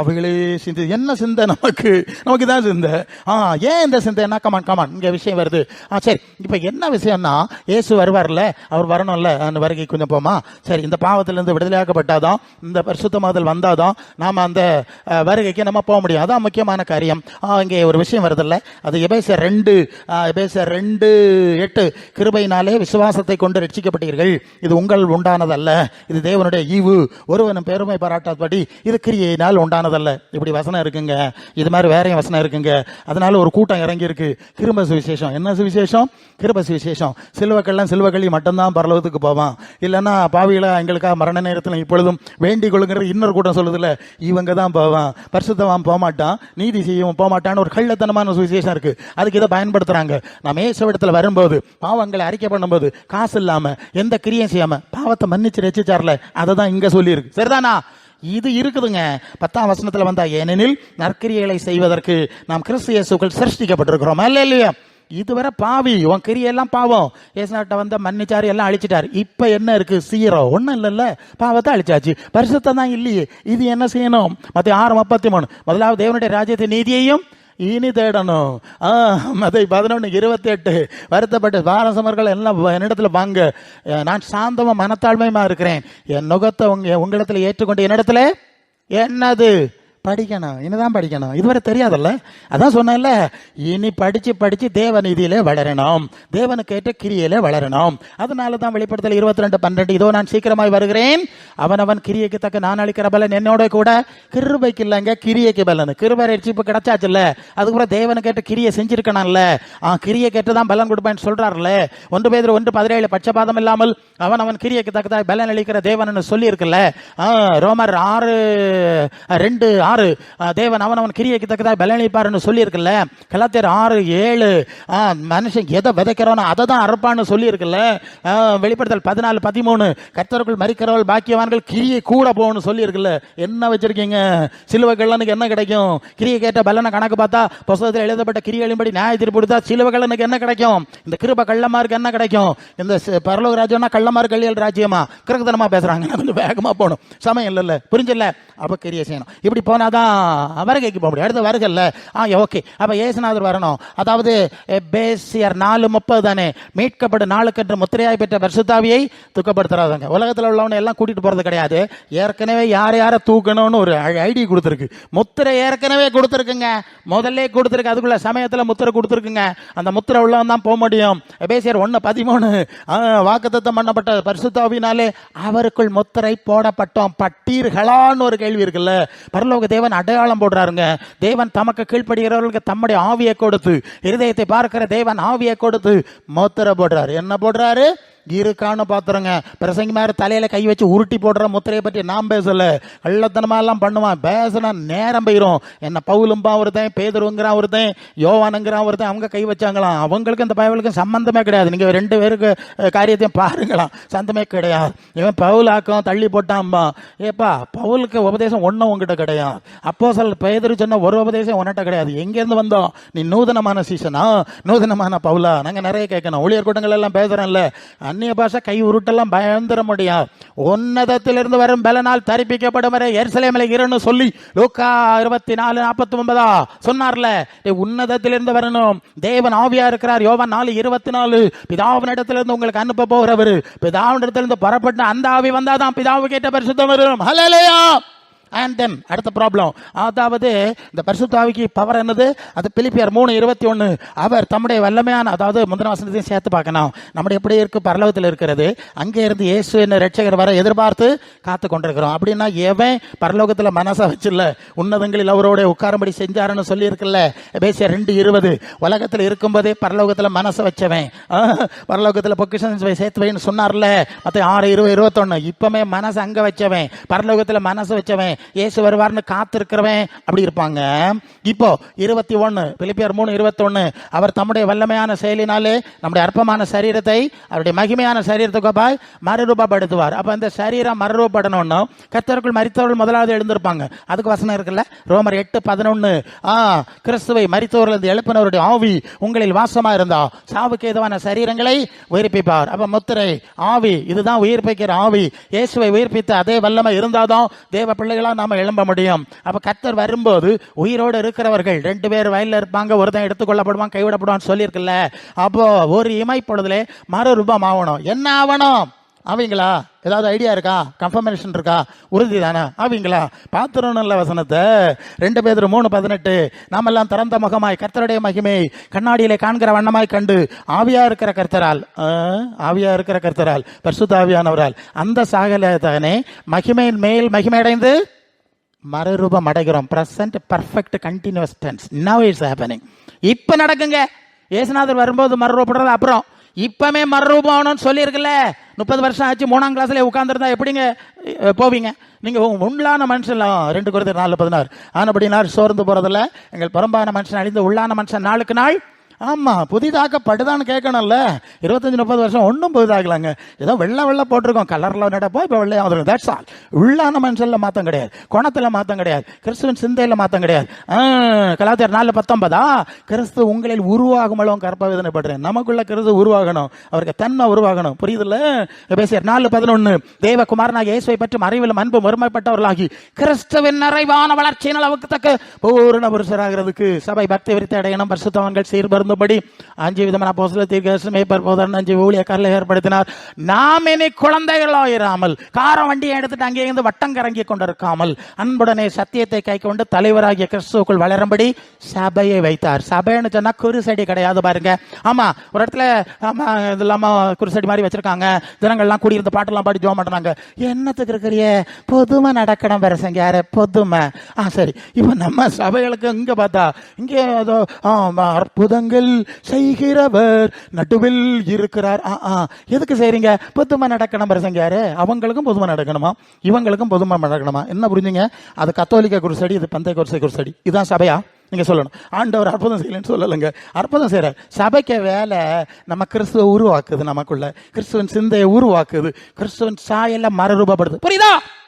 அவைகள் அவைகளே சிந்தி என்ன சிந்தை நமக்கு? நமக்கு தான் சிந்தை. ஆ ஏன் இந்த சிந்தைனா கமான் கமான் இங்கே விஷயம் வருது. ஆ சரி இப்போ என்ன விஷயம்னா ஏசு வருவார்ல அவர் வரணும்ல அந்த வருகை கொஞ்சம் போமா? சரி இந்த பாவத்திலேருந்து விடுதலையாக்கப்பட்டாதான் இந்த பரிசுத்தமாதல் வந்தாதான் நாம் அந்த வருகைக்கு நம்ம போக முடியும். அதான் முக்கியமான காரியம். ஆ, இங்கே ஒரு விஷயம் வருதுல்ல. அது எபேசர் ரெண்டு எபேசர் ரெண்டு எட்டு. கிருபையினாலே விசுவாசத்தை கொண்டு ரட்சிக்கப்பட்டீர்கள். இது உங்கள் உண்டானதல்ல. இது தேவனுடைய ஈவு. ஒருவனும் பெருமை பாராட்டாதபடி இது கிரியையினால் உண்டானதல்ல. இப்படி வசனம் இருக்குங்க இது மாதிரி வேறையும் வசனம் இருக்குங்க. அதனால ஒரு கூட்டம் இறங்கி இருக்கு கிருப சுவிசேஷம். என்ன சுவிசேஷம்? கிருப சுவிசேஷம். சிலுவக்கெல்லாம் சிலுவகளி மட்டும்தான் பரலோகத்துக்கு போவான். இல்லைன்னா பாவிகளா எங்களுக்காக மரண நேரத்தில் இப்பொழுதும் வேண்டிக் கொள்ளுங்கிற இன்னொரு கூட்டம் சொல்லுதில்ல இவங்க தான் போவான். பரிசுத்தவான் போகமாட்டான் நீதி செய்யவும் போகமாட்டான்னு ஒரு கள்ளத்தனமான சுவிசேஷம் இருக்கு. அதுக்கு இதை பயன்படுத்துறாங்க. நம்ம ஏசவிடத்தில் வரும்போது பாவங்களை அறிக்கை பண்ணும்போது காசு இல்லாமல் எந்த கிரியும் செய்யாமல் பாவத்தை மன்னிச்சு ரசிச்சார்ல அதை தான் இங்கே சொல்லியிருக்கு. சரிதானா? இது இருக்குதுங்க. பத்தாம் வசனத்துல வந்தா ஏனெனில் நற்கிரியைகளை செய்வதற்கு நாம் கிறிஸ்து இயேசுக்கள் சிருஷ்டிக்கப்பட்டிருக்கிறோம். அல்ல இல்லையா இதுவரை பாவி உன் கிரியெல்லாம் பாவம். ஏசுநாட்ட வந்த மன்னிச்சாரு எல்லாம் அழிச்சிட்டார். இப்ப என்ன இருக்கு? சீரோ. ஒண்ணும் இல்லைல்ல பாவத்தை அழிச்சாச்சு. பரிசுத்தம் தான் இல்லையே. இது என்ன செய்யணும்? மற்ற ஆறு முப்பத்தி மூணு. முதலாவது தேவனுடைய ராஜ்யத்தின் நீதியையும் இனி தேடணும். ஆ மதை பதினொன்று இருபத்தி எட்டு வருத்தப்பட்டு பாரசமர்கள் எல்லாம் என்னிடத்துல வாங்க. நான் சாந்தமாக மனத்தாழ்மையுமா இருக்கிறேன். என் நுகத்தை உங்க உங்களிடத்தில் ஏற்றுக்கொண்டு என்னிடத்துல? என்னது? படிக்கணும். இனிதான் படிக்கணும். இதுவரை தெரியாதல்ல? அதான் சொன்னேன்ல இனி படிச்சு படிச்சு தேவநிதியிலே வளரணும். தேவனுக்கு ஏற்ற கிரியையிலே வளரணும். அதனால தான் வெளிப்படுத்தல் இருபத்தி ரெண்டு பன்னெண்டு இதோ நான் சீக்கிரமாய் வருகிறேன். அவன் அவன் கிரியைக்கு தக்க நான் அளிக்கிற பலன் என்னோட கூட. கிருபைக்கு இல்லைங்க கிரியைக்கு பலன். கிருபை ரட்சிப்பு கிடைச்சாச்சுல்ல? அதுக்கப்புறம் தேவனுக்கு ஏற்ற கிரியை செஞ்சிருக்கணும்ல? ஆ கிரியை கேட்டு தான் பலன் கொடுப்பேன்னு சொல்றாருல்ல? ஒன்று பேர் ஒன்று பதினேழு பட்சபாதம் இல்லாமல் அவன் அவன் கிரியைக்கு தக்கதாய் பலன் அளிக்கிற தேவன் சொல்லி இருக்குல்ல ரோமர் ஆறு ரெண்டு ஆறு தேவன் அவன் அவன் கிரியைக்கு தக்கதாக பலன் அளிப்பாருன்னு கலாத்தியர் ஆறு ஏழு மனுஷன் எதை விதைக்கிறானோ அதை தான் அறுப்பான்னு சொல்லியிருக்குல்ல. வெளிப்படுத்தல் பதினாலு பதிமூணு கர்த்தருக்குள் மறிக்கிறவள் பாக்கியவான்கள் கிரியை கூட போகணும்னு சொல்லியிருக்குல்ல. என்ன வச்சிருக்கீங்க? சிலுவை கல்லனுக்கு என்ன கிடைக்கும்? கிரியை கேட்ட பலனை கணக்கு பார்த்தா புஸ்தகத்தில் எழுதப்பட்ட கிரியைகளின்படி நியாய தீர்ப்பு கொடுத்தா சிலுவை கல்லனுக்கு என்ன கிடைக்கும்? இந்த கிருப கள்ளமாருக்கு என்ன கிடைக்கும்? இந்த பரலோக ராஜ்யம்னா கள்ளமார் கல்லியல் ராஜ்யமா? கிரகத்தனமா பேசுறாங்க. கொஞ்சம் வேகமா போகணும். சமயம் இல்லைல்ல. புரிஞ்சல அப்போ கிரியை செய்யணும். இப்படி போன போனாதான் வருகைக்கு போக முடியும். அடுத்து வருகல்ல ஆ ஓகே. அப்ப ஏசுநாதர் வரணும். அதாவது பேசியர் நாலு முப்பது தானே. மீட்கப்படும் நாளுக்கென்று முத்திரையாய் பெற்ற பரிசுத்தாவியை துக்கப்படுத்துறாதாங்க உலகத்தில் உள்ளவனை எல்லாம் கூட்டிட்டு போறது கிடையாது. ஏற்கனவே யார் யாரை தூக்கணும்னு ஒரு ஐடி கொடுத்துருக்கு. முத்திரை ஏற்கனவே கொடுத்துருக்குங்க. முதல்ல கொடுத்துருக்கு. அதுக்குள்ள சமயத்தில் முத்திரை கொடுத்துருக்குங்க. அந்த முத்திரை உள்ளவன் தான் போக முடியும். பேசியர் ஒன்று பதிமூணு. வாக்குத்தத்தம் பண்ணப்பட்ட பரிசுத்தாவினாலே அவருக்குள் முத்திரை போடப்பட்டோம். பட்டீர்களான்னு ஒரு கேள்வி இருக்குல்ல. பரலோக தேவன் அடையாளம் போடுறாருங்க. தேவன் தமக்கு கீழ்ப்படுகிறவர்களுக்கு தம்முடைய ஆவியை கொடுத்து இருதயத்தை பார்க்கிற தேவன் ஆவியை கொடுத்து மோத்திர போடுறாரு. என்ன போடுறாரு? இருக்கான்னு பார்த்துருங்க பிரசங்கி மாதிரி தலையில் கை வச்சு உருட்டி போடுற முத்திரையை பற்றி நான் பேசலை. கள்ளத்தனமாலாம் பண்ணுவான். பேசினா நேரம் போயிரும். என்ன பவுலும்பா ஒருத்தன் பேதருங்கிறான் ஒருத்தன் யோவானுங்கிறான் ஒருத்தன் அவங்க கை வச்சாங்களாம். அவங்களுக்கு இந்த பயவலுக்கும் சம்மந்தமே கிடையாது. நீங்கள் ரெண்டு பேருக்கு காரியத்தையும் பாருங்களாம். சந்தமே கிடையாது. இவன் பவுலாக்கம் தள்ளி போட்டான்பா ஏப்பா பவுலுக்கு உபதேசம் ஒன்றும் உங்ககிட்ட கிடையாது. அப்போ சில பேதரு சொன்ன ஒரு உபதேசம் உன்கிட்ட கிடையாது. எங்கேருந்து வந்தோம்? நீ நூதனமான சீசனா? நூதனமான பவுலா? நாங்கள் நிறைய கேட்கணும். ஊழியர் கூட்டங்கள் எல்லாம் பேசுறேன்ல. அந்நிய பாஷை கை உருட்டெல்லாம் பயந்துட முடியாது உன்னதத்திலிருந்து வரும் பலனால் தரிப்பிக்கப்படும் வரை எருசலேமில் இருன்னு சொல்லி லூக்கா இருபத்தி நாலு நாற்பத்தி ஒன்பதா சொன்னார்ல உன்னதத்திலிருந்து வரணும். தேவன் ஆவியா இருக்கிறார். யோவன் நாலு இருபத்தி நாலு பிதாவினிடத்திலிருந்து உங்களுக்கு அனுப்ப போகிறவர். பிதாவினிடத்திலிருந்து புறப்பட்ட அந்த ஆவி வந்தாதான் பிதாவு கேட்ட பரிசுத்தம் வரும். ஹலலையா அண்ட் தென் அடுத்த ப்ராப்ளம் அதாவது இந்த பரிசுத்தாவிக்கு பவர் என்னது? அது பிலிப்பியர் மூணு இருபத்தி ஒன்று அவர் தம்முடைய வல்லமையான அதாவது முந்தின வசனத்தையும் சேர்த்து பார்க்கணும். நம்முடைய எப்படி இருக்கு? பரலோகத்தில் இருக்கிறது. அங்கே இருந்து இயேசு என்ன ரட்சகர் வர எதிர்பார்த்து காத்து கொண்டிருக்கிறோம். அப்படின்னா எவன் பரலோகத்தில் மனசை வச்சில்ல? உன்னதங்களில் அவரோட உட்காரும்படி செஞ்சாருன்னு சொல்லியிருக்குல்ல. பேசிய ரெண்டு இருபது. உலகத்தில் இருக்கும்போதே பரலோகத்தில் மனசை வச்சவன். பரலோகத்தில் பொக்கிஷன் சேர்த்து வைன்னு சொன்னார்ல. மற்ற ஆறு இருபது இருபத்தொன்னு. இப்பவுமே மனசு அங்கே வச்சவன். பரலோகத்தில் மனசு வச்சவன். இயேசு வருவார்னு காத்திருக்கிறவன் அப்படி இருப்பாங்க. இப்போ இருபத்தி ஒன்று பிலிப்பியர் மூணு இருபத்தொன்னு அவர் தம்முடைய வல்லமையான செயலினாலே நம்முடைய அற்பமான சரீரத்தை அவருடைய மகிமையான சரீரத்துக்கு பாய் மறுரூபப்படுத்துவார். அப்போ இந்த சரீரம் மறுரூபப்படணும்னு கர்த்தருக்குள் மறித்தவர்கள் முதலாவது எழுந்திருப்பாங்க. அதுக்கு வசனம் இருக்குல்ல? ரோமர் எட்டு பதினொன்று ஆ கிறிஸ்துவை மரித்தவர்கள் எழுப்பினவருடைய ஆவி உங்களில் வாசமாக இருந்தா சாவுக்கு ஏதுவான சரீரங்களை உயிர்ப்பிப்பார். அப்போ முத்திரை ஆவி இதுதான் உயிர்ப்பிக்கிற ஆவி. இயேசுவை உயிர்ப்பித்த அதே வல்லமை இருந்தாதான் தேவ பிள்ளைகளாக பிள்ளைகளா நாம் எழும்ப முடியும். அப்போ கர்த்தர் வரும்போது உயிரோடு இருக்கிறவர்கள் ரெண்டு பேர் வயலில் இருப்பாங்க ஒருத்தன் எடுத்துக்கொள்ளப்படுவான் கைவிடப்படுவான்னு சொல்லியிருக்குல்ல. அப்போது ஒரு இமை மறுரூபம் ஆகணும் என்ன ஆகணும் அவங்களா ஏதாவது ஐடியா இருக்கா? கன்ஃபர்மேஷன் இருக்கா? உறுதி தானே. ஆவீங்களா? இல்லை வசனத்தை. ரெண்டு பேர் மூணு பதினெட்டு. நாமெல்லாம் திறந்த முகமாய் கர்த்தருடைய மகிமை கண்ணாடியிலே காண்கிற வண்ணமாய் கண்டு ஆவியா இருக்கிற கர்த்தரால் ஆவியா இருக்கிற கர்த்தரால் பரிசுத்த ஆவியானவரால் அந்த சாகல தானே மகிமையின் மேல் மகிமையடைந்து மறுரூபம் அடைகிறோம். Present perfect continuous tense now it's happening இப்போ நடக்குங்க. ஏசுநாதர் வரும்போது மறுரூபப்படுறது அப்புறம். இப்பமே மறுரூபம் ஆகணும்னு சொல்லியிருக்குல்ல. முப்பது வருஷம் ஆச்சு மூணாம் கிளாஸ்ல உட்காந்துருந்தா எப்படிங்க போவீங்க? நீங்கள் உள்ளான மனுஷன் ரெண்டு குறைந்த நாலு பதினாறு. ஆனபடினார் சோர்ந்து போகிறதில்ல எங்கள் புறம்பான மனுஷன் அழிந்து உள்ளான மனுஷன் நாளுக்கு நாள் ஆமா புதிதாக்கப்படுதான்னு கேட்கணும்ல. இருபத்தஞ்சி முப்பது வருஷம் ஒன்றும் புதிதாகலாங்க. ஏதோ வெள்ளை வெள்ளை போட்டிருக்கோம். கலரில் நடப்போம் இப்போ வெள்ளையாக வந்துடும் தட்ஸ் ஆல் உள்ளான மனுஷனில் மாத்தம் கிடையாது. குணத்தில் மாற்றம் கிடையாது. கிறிஸ்துவின் சிந்தையில் மாத்தம் கிடையாது. கலாச்சாரம் நாலு பத்தொன்பதா? கிறிஸ்து உங்களில் உருவாகுமளவும் கற்பவேதனைப்படுறேன் நமக்குள்ள கிறிஸ்து உருவாகணும். அவருக்கு தன்மை உருவாகணும். புரியுதுல்ல? பேசியார் நாலு பதினொன்னு. தேவகுமாரனாக இயேசுவை பற்றும் அறிவிலும் அன்பும் ஒருமைப்பட்டவர்களாகி கிறிஸ்துவின் நிறைவான வளர்ச்சியின் அளவுக்கு தக்க பூரண புருஷராகிறதுக்கு சபை பக்தி விரித்த அடையணும். பரிசுத்தவன்கள் சீர்பருந்தபடி அஞ்சு விதமான போசல தீர்க்க மேய்ப்பர் அஞ்சு ஊழியக்காரில் ஏற்படுத்தினார். நாம் இனி குழந்தைகளோ கார வண்டியை எடுத்துட்டு அங்கே இருந்து வட்டம் கறங்கி கொண்டிருக்காமல் அன்புடனே சத்தியத்தை கை கொண்டு தலைவராகிய கிறிஸ்துவுக்குள் வளரும்படி சபையை வைத்தார். சபைன்னு சொன்னால் குருசடி கிடையாது பாருங்க. ஆமா ஒரு இடத்துல ஆமா இது இல்லாமல் குருசடி மாதிரி வச்சிருக்காங்க. ஜனங்கள்லாம் கூடியிருந்த பாட்டெல்லாம் பாடி ஜோம் பண்ணுறாங்க என்னத்துக்கு இருக்கிறிய? பொதுமை நடக்கணும் வேற செஞ்சாரு பொதுமை. ஆ சரி. இப்போ நம்ம சபைகளுக்கு இங்கே பார்த்தா இங்கே ஏதோ ஆமா, அற்புதங்கள் செய்கிறவர் நடுவில் இருக்கிறார். ஆ ஆ. எதுக்கு செய்கிறீங்க பொதுமை நடக்கணும் வேற அவங்களுக்கும் பொதுமை நடக்கணுமா? இவங்களுக்கும் பொதுமை நடக்கணுமா? என்ன புரிஞ்சுங்க? அது கத்தோலிக்க குருசடி இது பந்தை குருசை குருசடி. இதுதான் சபையா? நீங்க சொல்லணும். ஆண்டவர் அற்புதம் செய்யலன்னு சொல்லலைங்க. அற்புதம் செய்யற சபைக்கு வேலை நம்ம கிறிஸ்துவ உருவாக்குது நமக்குள்ள. கிறிஸ்துவன் சிந்தையை உருவாக்குது. கிறிஸ்துவன் சாயல்ல மறுரூபப்படுது. புரியுதா?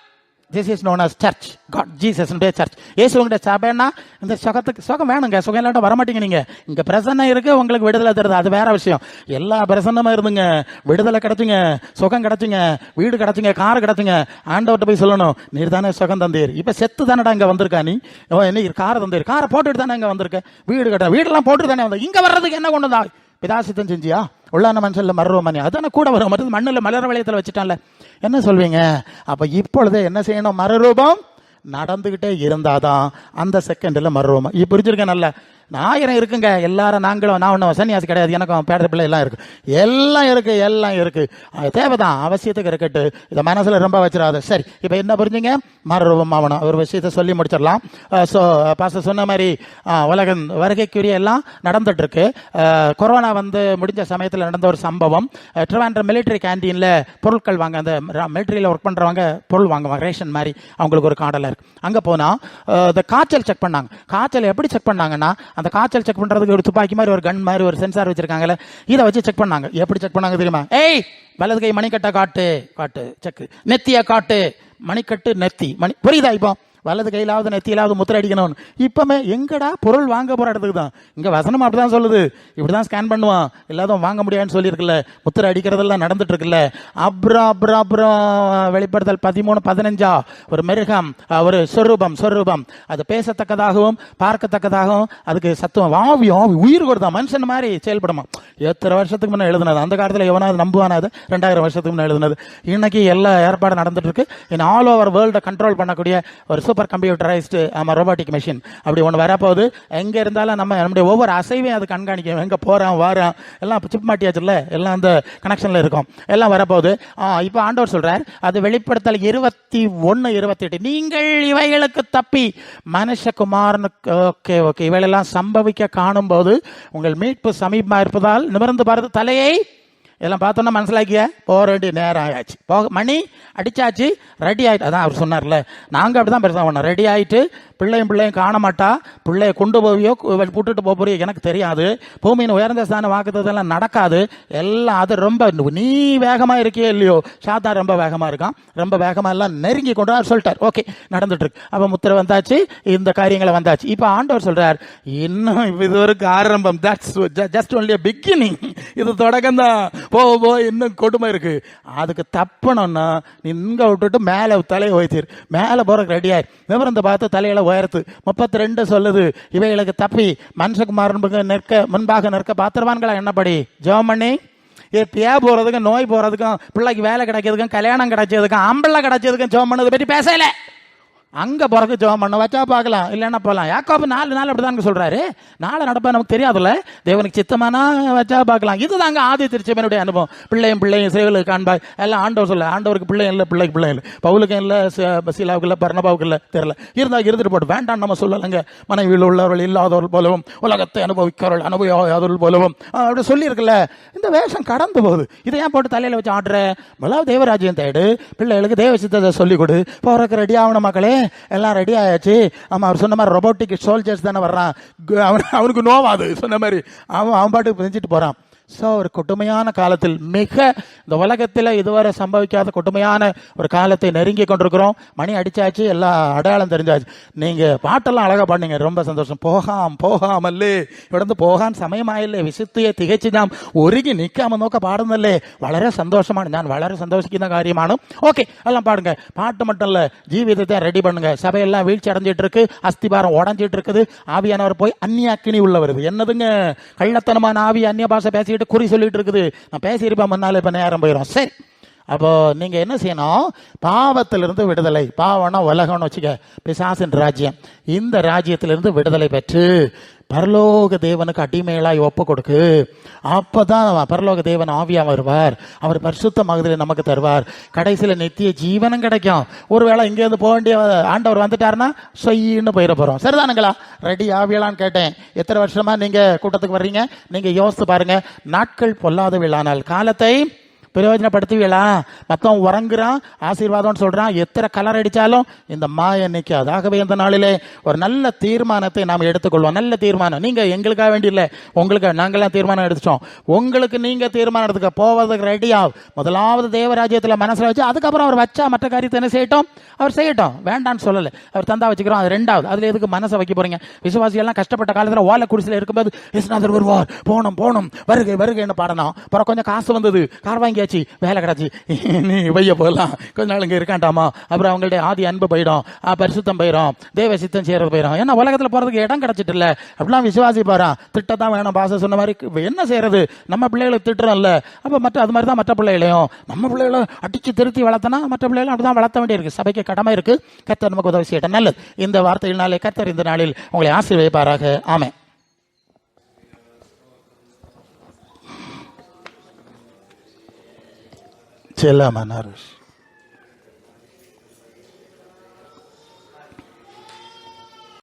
This is known as church God Jesus church இயேசுடைய சபைன்னா இந்த சுகத்துக்கு சுகம் வேணுங்க. சுகம் இல்லாட்ட வரமாட்டீங்க நீங்க. இங்க பிரசன்னம் இருக்கு உங்களுக்கு விடுதலை தருது. அது வேற விஷயம். எல்லா பிரசன்னமும் இருந்துங்க. விடுதலை கிடைச்சுங்க. சுகம் கிடைச்சுங்க. வீடு கிடைச்சுங்க. கார் கிடைச்சுங்க. ஆண்டவர்கிட்ட போய் சொல்லணும். நீர் தானே சுகம் தந்தீர். இப்போ செத்து தானடா இங்கே வந்திருக்கா நீ? ஓ, என்ன காரை தந்தீர். காரை போட்டுட்டு தானே இங்கே வந்திருக்க? வீடு கட்ட வீடெல்லாம் போட்டுட்டு தானே வந்த? இங்க வர்றதுக்கு என்ன கொண்டு வந்தா? பிதாசித்தம் செஞ்சியா? உள்ளான மனுஷன்ல மருவமணி அதானே கூட வரும். மருந்து மண்ணில் மலர் வளையத்தில் வச்சுட்டான்ல. என்ன சொல்வீங்க? அப்போ இப்பொழுது என்ன செய்யணும்? மறுரூபம் நடந்துக்கிட்டே இருந்தாதான் அந்த செகண்டில் மறுரூபம். இப்போ புரிஞ்சிருக்கேன் நல்ல? ஆயிரம் இருக்குங்க. எல்லாரும் நாங்களும் நான் ஒன்றும் சன்னியாசி கிடையாது. எனக்கும் பேர பிள்ளை எல்லாம் இருக்கு. எல்லாம் இருக்கு எல்லாம் இருக்கு. தேவை தேவைதான். அவசியத்துக்கு இருக்கட்டு இதை மனசுல ரொம்ப வச்சிடாத. சரி இப்போ என்ன புரிஞ்சுங்க? மறுரூபம் ஆகணும். ஒரு விஷயத்தை சொல்லி முடிச்சிடலாம். ஸோ பாச சொன்ன மாதிரி உலகம் வருகைக்குரிய எல்லாம் நடந்துட்டு இருக்கு கொரோனா வந்து முடிஞ்ச சமயத்தில் நடந்த ஒரு சம்பவம். ட்ரிவாண்ட்ரம் மிலிட்டரி கேண்டீனில் பொருட்கள் வாங்க அந்த மிலிட்டரியில் ஒர்க் பண்ணுறவங்க பொருள் வாங்குவாங்க. ரேஷன் மாதிரி அவங்களுக்கு ஒரு கார்டில் இருக்கு. அங்கே போனால் இந்த காய்ச்சல் செக் பண்ணாங்க. காய்ச்சல் எப்படி செக் பண்ணாங்கன்னா அந்த காய்ச்சல் செக் பண்ணுறதுக்கு ஒரு துப்பாக்கி மாதிரி ஒரு கன் மாதிரி ஒரு சென்சார் வச்சிருக்காங்கல்ல இதை வச்சு செக் பண்ணாங்க. எப்படி செக் பண்ணாங்க தெரியுமா? ஏய் வலது கை மணிக்கட்டை காட்டு. காட்டு செக் நெத்தியை காட்டு. மணிக்கட்டு நெத்தி. மணி புரியுதா இப்போ? வலது கையிலாவது நெத்தியிலாவது முத்திரை அடிக்கணும்னு இப்பமே எங்கடா பொருள் வாங்க போற இடத்துக்கு தான். இங்க வசனம் அப்படிதான் சொல்லுது. இப்படிதான் ஸ்கேன் பண்ணுவான். எல்லாதும் வாங்க முடியாதுன்னு சொல்லியிருக்குல்ல. முத்திரை அடிக்கிறதெல்லாம் நடந்துட்டு இருக்குல்ல அப்புறம் அப்புறம் அப்புறம் வெளிப்படுத்தல் பதிமூணு பதினஞ்சா? ஒரு மிருகம் ஒரு சொரூபம் சொரூபம். அது பேசத்தக்கதாகவும் பார்க்கத்தக்கதாகவும் அதுக்கு சத்துவம். ஆவி ஆவி உயிர் கொடுத்தா மனுஷன் மாதிரி செயல்படுமா? எத்தனை வருஷத்துக்கு முன்னே எழுதுனது? அந்த காலத்தில் எவனாவது நம்புவானா அது? ரெண்டாயிரம் வருஷத்துக்கு முன்னே எழுதுனது. இன்னைக்கு எல்லா ஏற்பாடும் நடந்துட்டு இருக்கு இன் ஆல் ஓவர் வேர்ல்டை கண்ட்ரோல் பண்ணக்கூடிய ஒரு சூப்பர் கம்ப்யூட்டரைஸ்டு ஆமாம் ரோபோட்டிக் மிஷின் அப்படி ஒன்று வரப்போகுது. எங்கே இருந்தாலும் நம்ம நம்முடைய ஒவ்வொரு அசைவையும் அது கண்காணிக்கும். எங்கே போகிறோம் வரோம் எல்லாம் சிப் மாட்டியாச்சுல எல்லாம் அந்த கனெக்ஷனில் இருக்கும். எல்லாம் வரப்போகுது. இப்போ ஆண்டவர் சொல்கிறார் அது வெளிப்படுத்தல் இருபத்தி ஒன்று இருபத்தி எட்டு. நீங்கள் இவைகளுக்கு தப்பி மனுஷகுமாரனுக்கு ஓகே ஓகே இவைகளெல்லாம் சம்பவிக்க காணும்போது உங்கள் மீட்பு சமீபமாக இருப்பதால் நிமிர்ந்து பார்த்து தலையை இதெல்லாம் பார்த்தோன்னா மனசிலாக்கிய போக வேண்டிய நேரம் ஆயாச்சு போக மணி அடித்தாச்சு ரெடி ஆகிட்டு அதான் அவர் சொன்னார்ல. நாங்கள் அப்படி தான் பெருசாக பண்ணோம். ரெடி ஆகிட்டு பிள்ளையும் பிள்ளையும் காண மாட்டா பிள்ளைய கொண்டு போவியோ விட்டுட்டு போக போறியோ எனக்கு தெரியாது. பூமியின் உயர்ந்த ஸ்தான வாக்குத்ததெல்லாம் நடக்காது. எல்லாம் அது ரொம்ப நீ வேகமா இருக்கியோ இல்லையோ? சாத்தா ரொம்ப வேகமா இருக்கான். ரொம்ப வேகமா எல்லாம் நெருங்கி கொண்டு சொல்லிட்டார். ஓகே நடந்துட்டு இருக்கு. அப்ப முத்திரை வந்தாச்சு இந்த காரியங்களை வந்தாச்சு. இப்போ ஆண்டவர் சொல்றார் இன்னும் இது ஒரு ஆரம்பம். தட்ஸ் ஜஸ்ட் ஒன்லி பிகினிங் இது தொடக்கம் தான் போ போ இன்னும் கொடுமை இருக்கு. அதுக்கு தப்பணும்னா நீ இங்க விட்டுட்டு மேலே தலையை உயர்த்திரு. மேலே போறதுக்கு ரெடியாயிரு நிமிர்ந்து பார்த்து தலையில உயர்த்து. முப்பத்தி ரெண்டு சொல்லுது இவைகளுக்கு தப்பி மனுஷகுமாரன் நிற்க முன்பாக நிற்க பாத்திரவான்களா? என்னபடி ஜெபம் பண்ணி? எப்பயா போறதுக்கும் நோய் போறதுக்கும் பிள்ளைக்கு வேலை கிடைக்கிறதுக்கும் கல்யாணம் கிடைச்சதுக்கும் ஆம்பளை கிடைச்சதுக்கும் ஜெபம் பண்ணதை பற்றி பேசல அங்கே பிறகு ஜெபம் பண்ண வச்சா பார்க்கலாம் இல்லைன்னா போகலாம் யாக்கோபு நாலு நாள் அப்படிதான் சொல்கிறாரு நாளை நடப்பா நமக்கு தெரியாதுல்ல தேவனுக்கு சித்தமானா வச்சா பார்க்கலாம். இதுதாங்க ஆதி திருச்சபையினுடைய அனுபவம். பிள்ளையும் பிள்ளையும் சேவலுக்கு காண்பாய். எல்லாம் ஆண்டவர் சொல்ல ஆண்டவருக்கு பிள்ளையும் இல்லை பிள்ளைக்கு பிள்ளை இல்லை. பவுலுக்கும் இல்லை சீலாவுக்கு இல்லை பர்ணபாவுக்கு இல்லை தெரியல. இருந்தால் இருந்துட்டு போட்டு வேண்டாம் நம்ம சொல்லலைங்க. மனைவியில் உள்ளவர்கள் இல்லாதவர்கள் போலவும் உலகத்தை அனுபவிக்கிறவர்கள் அனுபவியாதவர்கள் போலவும். அப்படி சொல்லியிருக்குல்ல. இந்த வேஷம் கடந்து போகுது. இதை ஏன் போட்டு தலையில் வச்சு ஆடுற முதலாவது தேவராஜ்யம் தேடு. பிள்ளைகளுக்கு தேவ சித்தத்தை சொல்லிக் கொடு. போகிறக்கு ரெடி ஆகணும் மக்களே. எல்லாம் ரெடி ஆயாச்சு. ஆமா அவர் சொன்ன மாதிரி ரொபோட்டிக் சோல்ஜர்ஸ் தானே வர்றான். அவன் அவனுக்கு நோவாது. சொன்ன மாதிரி அவன் அவன் பாட்டுக்கு செஞ்சுட்டு போறான். ஸோ ஒரு கொடுமையான காலத்தில் மிக இந்த உலகத்தில் இதுவரை சம்பவிக்காத கொடுமையான ஒரு காலத்தை நெருங்கி கொண்டிருக்கிறோம் மணி அடிச்சாச்சு எல்லா அடையாளம் தெரிஞ்சாச்சு நீங்க பாட்டெல்லாம் அழகா பாடுங்க ரொம்ப சந்தோஷம் போகாம் போகாமல்லே ഇവിടുന്ന് പോകാൻ സമയമായില്ലേ വിശുദ്ധിയെ തികച്ച് നാം ഒരുങ്ങി നിൽക്കാമെന്നൊക്കെ പാടുന്നല്ലേ വളരെ സന്തോഷമാണ് ഞാൻ വളരെ സന്തോഷിക്കുന്ന കാര്യമാണ് ஓகே எல்லாம் பாடுங்க பாட்டு மட்டும் இல்ல ஜீவிதத்தை ரெடி பண்ணுங்க சபையெல்லாம் வீழ்ச்சி அடைஞ்சிட்டு இருக்கு அஸ்திபாரம் உடஞ்சிட்டு இருக்குது ஆவியானவர் போய் அந்நிய அக்கினி உள்ள வருது என்னதுங்க கள்ளத்தனமான ஆவி அந்நிய பாஷை பேசிட்டு குறி சொல்லிட்டு இருக்குது. நான் பேசியிருப்பேன் முன்னால இப்போ நேரம் போயிடும் சரி. அப்போ நீங்க என்ன செய்யணும்? பாவத்திலிருந்து விடுதலை. பாவம்னா உலகம்னு வச்சுக்க. பிசாசின் ராஜ்யம். இந்த ராஜ்யத்திலிருந்து விடுதலை பெற்று பரலோக தேவனுக்கு அடிமைகளாய் ஒப்பு கொடுக்கு அப்போதான் பரலோக தேவன் ஆவியா வருவார். அவர் பரிசுத்த மகதிரை நமக்கு தருவார். கடைசியில் நித்திய ஜீவனம் கிடைக்கும். ஒருவேளை வேளை இங்கேருந்து போக வேண்டிய ஆண்டவர் வந்துட்டாருன்னா சொய்யின்னு போயிட போகிறோம் சரிதானுங்களா? ரெடி ஆவியலான்னு கேட்டேன். எத்தனை வருஷமா நீங்கள் கூட்டத்துக்கு வர்றீங்க? நீங்கள் யோசித்து பாருங்கள் நாட்கள் பொல்லாத விழானால் காலத்தை பிரயோஜனப்படுத்துவீங்களா மொத்தம் உறங்குறான் ஆசீர்வாதம்னு சொல்கிறான் எத்தனை கலர் அடித்தாலும் இந்த மாய நிற்காது ஆகவே இந்த நாளிலே ஒரு நல்ல தீர்மானத்தை நாம் எடுத்துக்கொள்வோம். நல்ல தீர்மானம். நீங்கள் எங்களுக்காக வேண்டிய இல்லை. உங்களுக்கு நாங்களாம் தீர்மானம் எடுத்துட்டோம். உங்களுக்கு நீங்கள் தீர்மானம் எடுத்துக்க போவதுக்கு ரெடியாக முதலாவது தேவராஜ்யத்தில் மனசில் வச்சு அதுக்கப்புறம் அவர் வச்சா மற்ற காரியத்தை என்ன செய்யட்டும்? அவர் செய்யட்டும். வேண்டாம்னு சொல்லலை. அவர் தந்தா வச்சுக்கிறோம். அது ரெண்டாவது. அதில் எதுக்கு மனசை வைக்க போறீங்க? விசுவாசிகள்லாம் கஷ்டப்பட்ட காலத்தில் ஓலை குடிசில் இருக்கும்போது விஸ்வநாதர் வருவார். போகணும் போகணும். வருகை வருகைன்னு பாடணும் அப்புறம் கொஞ்சம் காசு வந்தது. கார் வாங்கியாச்சு வேலை கிடச்சி. நீ வைய போகலாம் கொஞ்ச நாள் இங்கே இருக்காண்டாமா? அப்புறம் அவங்கள்ட்ட ஆதி அன்பு போயிடும். பரிசுத்தம் போயிடும் தேவ சித்தம் செய்கிறது போயிடும் ஏன்னா உலகத்தில் போகிறதுக்கு இடம் கிடச்சிட்டு இல்லை. அப்படிலாம் விசுவாசி பாரா திட்டத்தான் வேணும் பாச சொன்ன மாதிரி. என்ன செய்கிறது நம்ம பிள்ளைகளை திட்டுறோம்ல. அப்போ மற்ற அது மாதிரி தான் மற்ற பிள்ளைகளையும். நம்ம பிள்ளைகளை அடிச்சு திருத்தி வளர்த்தனா மற்ற பிள்ளைகளும் அப்படி தான் வளர்த்த வேண்டியிருக்கு. சபைக்கு கடமை இருக்குது கர்த்தர் நமக்கு உதவி செய்யட்டும். நல்லது. இந்த வார்த்தையினாலே கர்த்தர் இந்த நாளில் உங்களை ஆசீர்வதிப்பாராக. ஆமாம் చెల్లామన్నారు